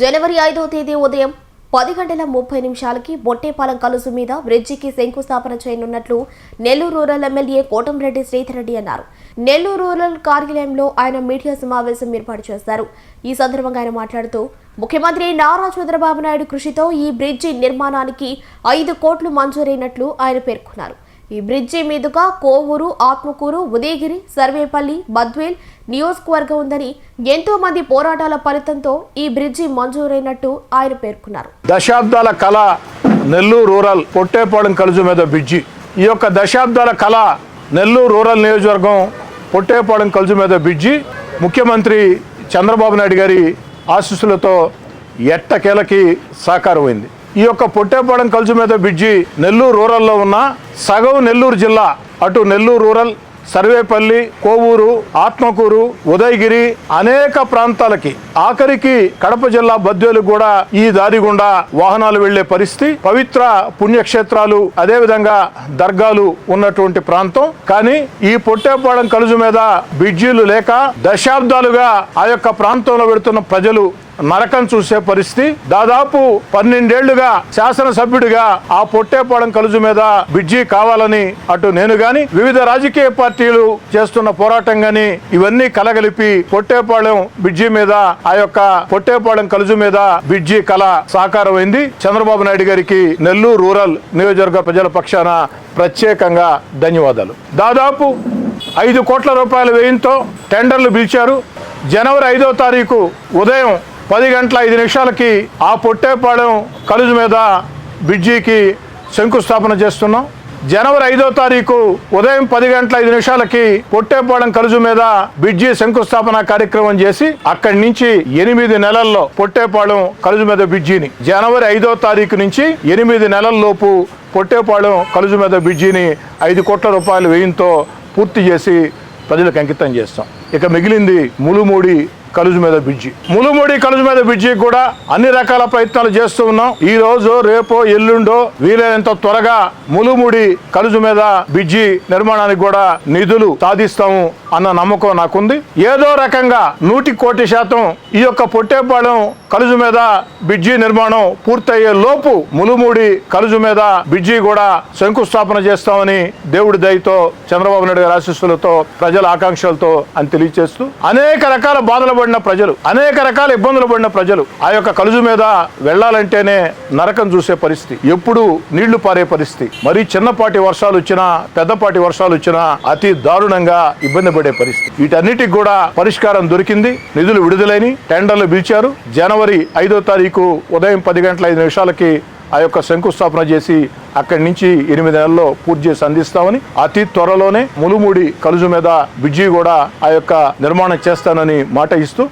జనవరి ఐదో తేదీ ఉదయం పది గంటల ముప్పై నిమిషాలకి బొట్టేపాలెం కలుసు మీద బ్రిడ్జికి శంకుస్థాపన చేయనున్నట్లు నెల్లూరు రూరల్ ఎమ్మెల్యే కోటంరెడ్డి శ్రీధర్రెడ్డి అన్నారు. నెల్లూరు రూరల్ కార్యాలయంలో ఆయన మీడియా సమావేశం ఏర్పాటు చేశారు. ఈ సందర్భంగా ఆయన మాట్లాడుతూ ముఖ్యమంత్రి నారా చంద్రబాబు నాయుడు కృషితో ఈ బ్రిడ్జి నిర్మాణానికి ఐదు కోట్లు మంజూరైనట్లు ఆయన పేర్కొన్నారు. ఈ బ్రిడ్జి మీదుగా కోవూరు ఆత్మకూరు ఉదయగిరి సర్వేపల్లి బద్వేల్ నియోజకవర్గం ఉందని ఎంతో మంది పోరాటాల ఫలితంతో ఈ బ్రిడ్జి మంజూరైనట్టు ఆయన పేర్కొన్నారు. దశాబ్దాల కళ నెల్లూరు రూరల్ పొట్టేపాలెం కలుజు మీద బ్రిడ్జి. ఈ యొక్క దశాబ్దాల కళ నెల్లూరు రూరల్ నియోజకవర్గం పొట్టేపాలెం కలుజు మీద బ్రిడ్జి. ముఖ్యమంత్రి చంద్రబాబు నాయుడు గారి ఆశీస్సులతో ఎట్టకేలకి సాకారమైంది. ఈ యొక్క పొట్టేపాలెం కలుజు మీద బ్రిడ్జి నెల్లూరు రూరల్లో ఉన్న సగం నెల్లూరు జిల్లా అటు నెల్లూరు రూరల్ సర్వేపల్లి కోవూరు ఆత్మకూరు ఉదయగిరి అనేక ప్రాంతాలకి ఆఖరికి కడప జిల్లా బద్వేలు కూడా ఈ దారి గుండా వాహనాలు వెళ్ళే పరిస్థితి పవిత్ర పుణ్యక్షేత్రాలు అదేవిధంగా దర్గాలు ఉన్నటువంటి ప్రాంతం. కానీ ఈ పొట్టేపాడం కలుజు మీద బ్రిడ్జీలు లేక దశాబ్దాలుగా ఆ యొక్క ప్రాంతంలో వెళుతున్న ప్రజలు నరకం చూసే పరిస్థితి. దాదాపు పన్నెండేళ్ళుగా శాసనసభ్యుడిగా ఆ పొట్టేపాడం కలుజు మీద బిడ్జి కావాలని అటు నేను గాని వివిధ రాజకీయ పార్టీలు చేస్తున్న పోరాటం గాని ఇవన్నీ కలగలిపి పొట్టేపాళెం బ్రిడ్జి మీద ఆ యొక్క పొట్టేపాలెం కలుజు మీద బ్రిడ్జి కళ సాకారమైంది. చంద్రబాబు నాయుడు గారికి నెల్లూరు రూరల్ నియోజకవర్గ ప్రజల పక్షాన ప్రత్యేకంగా ధన్యవాదాలు. దాదాపు ఐదు కోట్ల రూపాయల వ్యయంతో టెండర్లు పిలిచారు. జనవరి ఐదో తారీఖు ఉదయం పది గంటల ఐదు నిమిషాలకి ఆ పొట్టేపాలెం కలుజు మీద బ్రిడ్జికి శంకుస్థాపన చేస్తున్నాం. జనవరి ఐదో తారీఖు ఉదయం పది గంటల ఐదు నిమిషాలకి పొట్టేపాలెం కలుజు మీద బ్రిడ్జి శంకుస్థాపన కార్యక్రమం చేసి అక్కడి నుంచి ఎనిమిది నెలల్లో పొట్టేపాలెం కలుజు మీద బ్రిడ్జిని జనవరి ఐదో తారీఖు నుంచి ఎనిమిది నెలల లోపు పొట్టేపాలెం కలుజు మీద బ్రిడ్జిని ఐదు కోట్ల రూపాయల వ్యయంతో పూర్తి చేసి ప్రజలకు అంకితం చేస్తాం. ఇక మిగిలింది ములుమూడి కలుజు మీద బ్రిడ్జి. ములుమూడి కలుజు మీద బ్రిడ్జి కూడా అన్ని రకాల ప్రయత్నాలు చేస్తూ ఉన్నాం. ఈ రోజు రేపో ఎల్లుండో వీలైనంత త్వరగా ములుమూడి కలుజు మీద బ్రిడ్జి నిర్మాణానికి కూడా నిధులు సాధిస్తాము. అన్న నమ్మకం నాకుంది. ఏదో రకంగా నూటి కోటి శాతం ఈ యొక్క పొట్టేపాలెం కలుజు మీద బిడ్జి నిర్మాణం పూర్తయ్యే లోపు ములుమూడి కలుజు మీద బిడ్జి కూడా శంకుస్థాపన చేస్తామని దేవుడి దయతో చంద్రబాబు నాయుడు గారి ఆశీస్సులతో ప్రజల ఆకాంక్షలతో అని తెలియజేస్తూ అనేక రకాల బాధలు పడిన ప్రజలు అనేక రకాల ఇబ్బందులు పడిన ప్రజలు ఆ యొక్క కలుజు మీద వెళ్ళాలంటేనే నరకం చూసే పరిస్థితి. ఎప్పుడు నీళ్ళు పారే పరిస్థితి. మరీ చిన్నపాటి వర్షాలు వచ్చినా పెద్దపాటి వర్షాలు వచ్చినా అతి దారుణంగా ఇబ్బంది పడే పరిస్థితి. వీటన్నిటికి కూడా పరిష్కారం దొరికింది. నిధులు విడుదలైన టెండర్లు పిలిచారు. జనవరి ఐదో తారీఖు ఉదయం పది గంటల ఐదు నిమిషాలకి ఆ యొక్క శంకుస్థాపన చేసి అక్కడి నుంచి ఎనిమిది నెలల్లో పూర్తి చేసి అందిస్తామని అతి త్వరలోనే ములుముడి కలుజు మీద బ్రిడ్జి కూడా ఆ యొక్క నిర్మాణం చేస్తానని మాట ఇస్తూ